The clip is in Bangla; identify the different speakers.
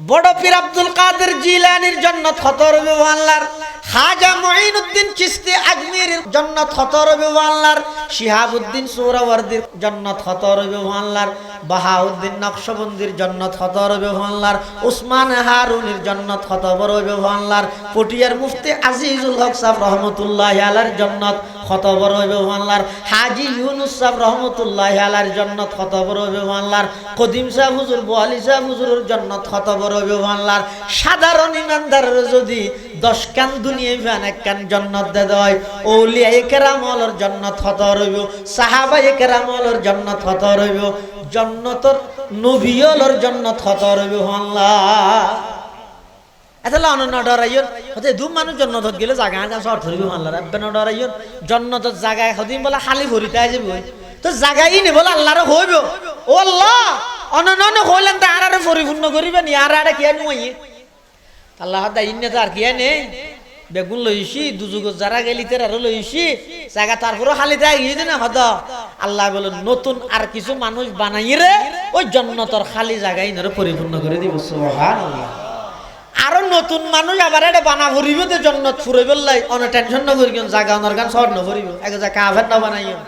Speaker 1: বড় পীর আব্দুল কাদের জিলানির জন্য খতর আল্লাহর খাজা মঈনুদ্দিন আজমির জন্নত হত রবি আল্লাহর শিহাবুদ্দিন সুহরাওয়ার্দির জন্নত হত রবি আল্লাহর বাহাউদ্দিন নকশবন্দির জন্নত হত রবি আল্লাহর উসমান হারুনির জন্নত হত রবি আল্লাহর পটিয়ার মুফতি আজিজুল হক সাহেব রহমতুল্লাহ আলার জন্নত হাজি ইউনুস সাহেব রহমতুল্লাহ আলার জন্নত কদিম সাহেব হুজুর, বোয়ালি সাহেব হুজুরের জন্নত সাধারণ ইমানদারের যদি দশ কান দুনিয়া ফ্যান এক কান জন্নত দে দেয়। ওলিয়া একেরাম অলর জন্নত হত রইব সাহাবা একেরাম অলর জন্নত হত রইব, জন্নতর নবিয়লর জন্নত হত রইব আল্লাহ অনন্য ডরাইয়ন। হতে দু জাগা জাগাই আল্লাহ! তা আর পরিপূর্ণ করিবেন আর কি নুই আল্লাহ দা ইন্নে তো আর কি নে, বেগুন লইছি দুযুগ যারা গেলি তের আর লইছি জায়গা তারপরে খালি দেয় না হদ আল্লাহ বলে, নতুন আর কিছু মানুষ বানাই রে, ওই জন্নতর খালি জায়গায় ইনারে পরিপূর্ণ করে দিব, সুবহানাল্লাহ। আরও নতুন মানুষ আবার এটা বানা ভরিব তো জন্নত ফুরে বেলাই অনেক টেনশন নকরি জায়গা অনর গান শর্ট নকরিব এক জায়গা কাফের না বানাইও